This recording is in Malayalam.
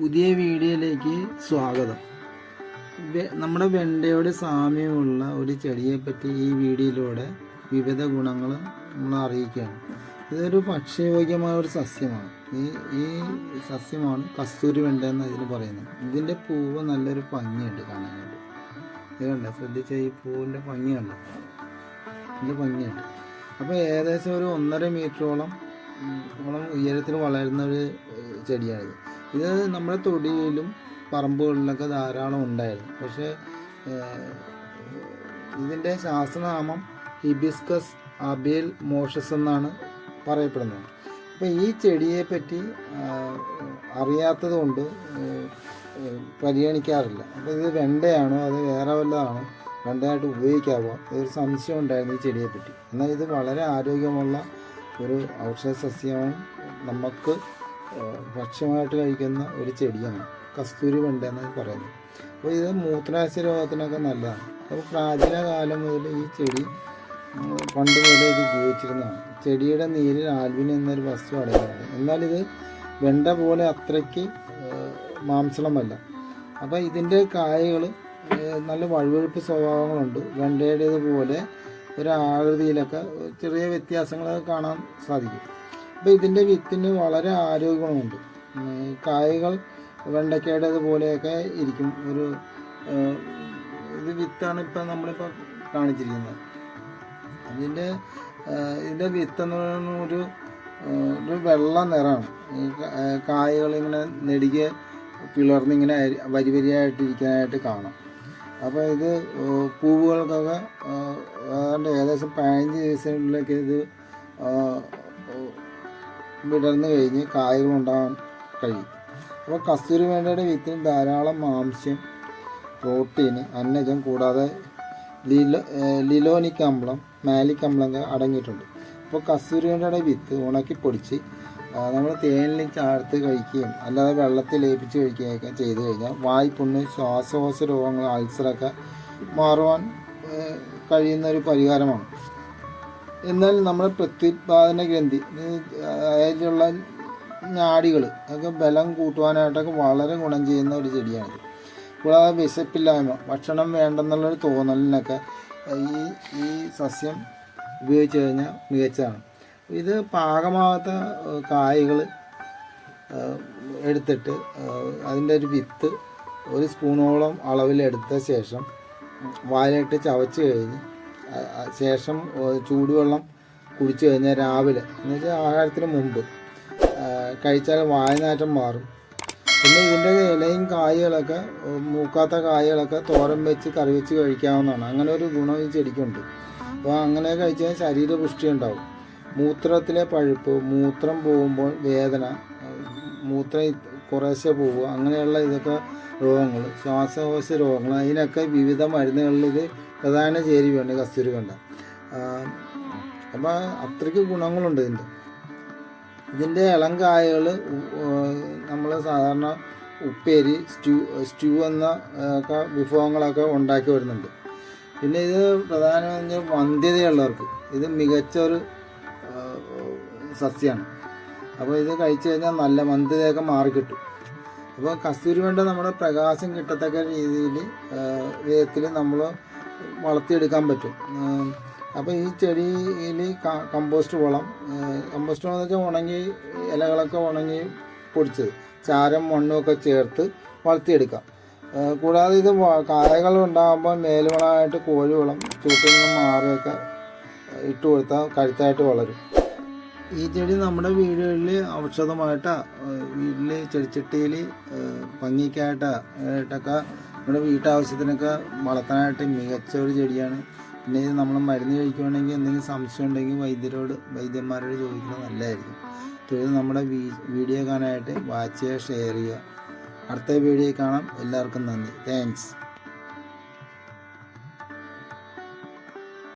പുതിയ വീഡിയോയിലേക്ക് സ്വാഗതം. നമ്മുടെ വെണ്ടയോട് സാമ്യമുള്ള ഒരു ചെടിയെപ്പറ്റി ഈ വീഡിയോയിലൂടെ വിവിധ ഗുണങ്ങൾ നമ്മൾ അറിയിക്കുകയാണ്. ഇതൊരു ഭക്ഷ്യയോഗ്യമായ ഒരു സസ്യമാണ്. ഈ ഈ സസ്യമാണ് കസ്തൂരി വെണ്ട എന്ന് ഇതിൽ പറയുന്നത്. ഇതിന്റെ പൂവ് നല്ലൊരു ഭംഗിയുണ്ട് കാണാനായിട്ട്. ഇത് കണ്ട? ശ്രദ്ധിച്ച ഈ പൂവിന്റെ ഭംഗിയുണ്ട് ഇതിന്റെ ഭംഗിയുണ്ട്. അപ്പോൾ ഏകദേശം ഒരു ഒന്നര മീറ്ററോളം ഉയരത്തിൽ വളരുന്ന ഒരു ചെടിയാണിത്. ഇത് നമ്മുടെ തൊടിയിലും പറമ്പുകളിലൊക്കെ ധാരാളം ഉണ്ടായിരുന്നു. പക്ഷേ ഇതിന്റെ ശാസ്ത്രനാമം ഹിബിസ്കസ് അബേൽ മോഷസ് എന്നാണ് പറയപ്പെടുന്നത്. അപ്പോൾ ഈ ചെടിയെ പറ്റി അറിയാത്തത് കൊണ്ട് പരിഗണിക്കാറില്ല. അപ്പോൾ ഇത് വെണ്ടയാണോ അത് വേറെ വല്ലതാണോ? വെണ്ടയായിട്ട് ഉപയോഗിക്കാമോ ഒരു സംശയം ഉണ്ടായിരുന്നു ഈ ചെടിയെ പറ്റി. എന്നാൽ ഇത് വളരെ ആരോഗ്യമുള്ള ഒരു ഔഷധ സസ്യമാണ് നമുക്ക് ഭക്ഷ്യമായിട്ട് കഴിക്കുന്ന ഒരു ചെടിയാണ്. കസ്തൂരി വെണ്ട എന്ന് പറയുന്നത്. അപ്പോൾ ഇത് മൂത്രാശയ രോഗത്തിനൊക്കെ നല്ലതാണ്. അപ്പോൾ പ്രാചീന കാലം മുതൽ ഈ ചെടി പണ്ട് മുതലേ ഇത് ഉപയോഗിച്ചിരുന്നതാണ്. ചെടിയുടെ നീരിൽ ആൽവിൻ എന്നൊരു വസ്തു അടങ്ങിയിട്ടുണ്ട്. എന്നാൽ ഇത് വെണ്ട പോലെ അത്രയ്ക്ക് മാംസളമല്ല. അപ്പോൾ ഇതിന്റെ കായകൾ നല്ല വഴുവഴുപ്പ് സ്വഭാവങ്ങളുണ്ട്. വെണ്ടയുടേതുപോലെ ഒരു ആകൃതിയിലൊക്കെ ചെറിയ വ്യത്യാസങ്ങളൊക്കെ കാണാൻ സാധിക്കും. അപ്പോൾ ഇതിന്റെ വിത്തിന് വളരെ ആരോഗ്യമുണ്ട്. കായകൾ പോലെയൊക്കെ ഇരിക്കും. ഒരു ഇത് വിത്താണ് ഇപ്പം നമ്മളിപ്പോൾ കാണിച്ചിരിക്കുന്നത്. ഇതിന്റെ വിത്ത് എന്ന് പറയുന്നത് ഒരു ഒരു വെള്ള നിറമാണ്. കായകൾ ഇങ്ങനെ പിളർന്നിങ്ങനെ വരി വരിയായിട്ടിരിക്കാനായിട്ട് കാണാം. അപ്പോൾ ഇത് പൂവുകൾക്കൊക്കെ ഏതാണ്ട് ഏകദേശം പതിനഞ്ച് ദിവസങ്ങളിലേക്ക് ഇത് വിടർന്ന് കഴിഞ്ഞ് കായകൾ കഴിയും. അപ്പോൾ കസ്തൂരി വേണ്ടയുടെ വിത്തിന് ധാരാളം മാംസ്യം പ്രോട്ടീൻ അന്നജം കൂടാതെ ലിലോ ലിലോനിക് അമ്ലം മാലിക് അമ്ലം അടങ്ങിയിട്ടുണ്ട്. അപ്പോൾ കസ്തൂരി വേണ്ടയുടെ വിത്ത് ഉണക്കി പൊടിച്ച് നമ്മൾ തേനിൽ ചാർത്ത് കഴിക്കുകയും അല്ലാതെ വെള്ളത്തിൽ ലയിപ്പിച്ച് കഴിക്കുകയൊക്കെ ചെയ്തു കഴിഞ്ഞാൽ വായ്പുണ്ണ് ശ്വാസകോശ രോഗങ്ങൾ അൾസറൊക്കെ മാറുവാൻ കഴിയുന്ന ഒരു പരിഹാരമാണ്. എന്നാൽ നമ്മുടെ പ്രത്യുത്പാദന ഗ്രന്ഥി അതിലുള്ള ഞാടികൾ അതൊക്കെ ബലം കൂട്ടുവാനായിട്ടൊക്കെ വളരെ ഗുണം ചെയ്യുന്ന ഒരു ചെടിയാണിത്. കൂടാതെ വിശപ്പില്ലായ്മ ഭക്ഷണം വേണ്ടെന്നുള്ളൊരു തോന്നലിനൊക്കെ ഈ ഈ സസ്യം ഉപയോഗിച്ച് കഴിഞ്ഞാൽ മികച്ചതാണ്. ഇത് പാകമാകാത്ത കായകൾ എടുത്തിട്ട് അതിന്റെ ഒരു വിത്ത് ഒരു സ്പൂണോളം അളവിലെടുത്ത ശേഷം വായിലിട്ട് ചവച്ച് കഴിഞ്ഞ് ശേഷം ചൂടുവെള്ളം കുടിച്ചു കഴിഞ്ഞാൽ രാവിലെ. എന്ന് വെച്ചാൽ ആഹാരത്തിന് മുമ്പ്. കഴിച്ചാൽ വായനാറ്റം മാറും. പിന്നെ ഇതിന്റെ ഇലയും കായകളൊക്കെ മൂക്കാത്ത കായകളൊക്കെ തോരൻ വെച്ച് കറി വെച്ച് കഴിക്കാവുന്നതാണ്. അങ്ങനെ ഒരു ഗുണം ഈ ചെടിക്കുണ്ട്. അപ്പോൾ അങ്ങനെ കഴിച്ചാൽ ശരീരപുഷ്ടി ഉണ്ടാവും മൂത്രത്തിലെ പഴുപ്പ് മൂത്രം പോകുമ്പോൾ വേദന മൂത്രം കുറേശ്ശെ പോവുക അങ്ങനെയുള്ള ഇതൊക്കെ രോഗങ്ങൾ ശ്വാസകോശ രോഗങ്ങൾ അതിനൊക്കെ വിവിധ മരുന്നുകളിൽ ഇത് പ്രധാന ചേരുവയാണ് കസ്തൂരി വേണ്ട. അപ്പോൾ അത്രയ്ക്ക് ഗുണങ്ങളുണ്ട് ഇതിന്റെ ഇതിന്റെ ഇളം കായകൾ നമ്മൾ സാധാരണ ഉപ്പേരി സ്റ്റൂ സ്റ്റൂ എന്ന ഒക്കെ വിഭവങ്ങളൊക്കെ ഉണ്ടാക്കി വരുന്നുണ്ട്. പിന്നെ ഇത് പ്രധാനമെന്ന് വന്ധ്യതയുള്ളവർക്ക് ഇത് മികച്ചൊരു സസ്യമാണ് അപ്പോൾ ഇത് കഴിച്ചു കഴിഞ്ഞാൽ നല്ല വന്ധ്യതയൊക്കെ മാറിക്കിട്ടും അപ്പോൾ കസ്തൂരി വേണ്ട നമ്മുടെ പ്രകാശം കിട്ടത്തക്ക രീതിയിൽ വിധത്തിൽ നമ്മൾ വളർത്തിയെടുക്കാൻ പറ്റും. അപ്പോൾ ഈ ചെടിയിൽ കമ്പോസ്റ്റ് വളം കമ്പോസ്റ്റ് വളം എന്ന് വെച്ചാൽ ഉണങ്ങി ഇലകളൊക്കെ ഉണങ്ങി പൊടിച്ചത് ചാരം മണ്ണുമൊക്കെ ചേർത്ത് വളർത്തിയെടുക്കാം. കൂടാതെ ഇത് കായകൾ ഉണ്ടാകുമ്പോൾ മേലുവളമായിട്ട് കോഴിവളം ചൂട്ടിൽ നിന്ന് മാറിയൊക്കെ ഇട്ട് കൊടുത്താൽ കഴുത്തായിട്ട് വളരും. ഈ ചെടി നമ്മുടെ വീടുകളിൽ ഔഷധമായിട്ടാണ് വീട്ടിൽ ചെടിച്ചട്ടിയിൽ ഭംഗിക്കായിട്ടാ ആയിട്ടൊക്കെ നമ്മുടെ വീട്ടാവശ്യത്തിനൊക്കെ വളർത്താനായിട്ട് മികച്ച ഒരു ചെടിയാണ്. പിന്നെ ഇത് നമ്മൾ മരുന്ന് കഴിക്കുകയാണെങ്കിൽ എന്തെങ്കിലും സംശയം ഉണ്ടെങ്കിൽ വൈദ്യരോട് വൈദ്യന്മാരോട് ചോദിക്കുന്നത് നല്ലതായിരിക്കും. തുടർന്ന് നമ്മുടെ വീഡിയോ കാണാനായിട്ട് വാച്ച് ചെയ്യുക ഷെയർ ചെയ്യുക. അടുത്ത വീഡിയോ കാണാം. എല്ലാവർക്കും നന്ദി. താങ്ക്സ്.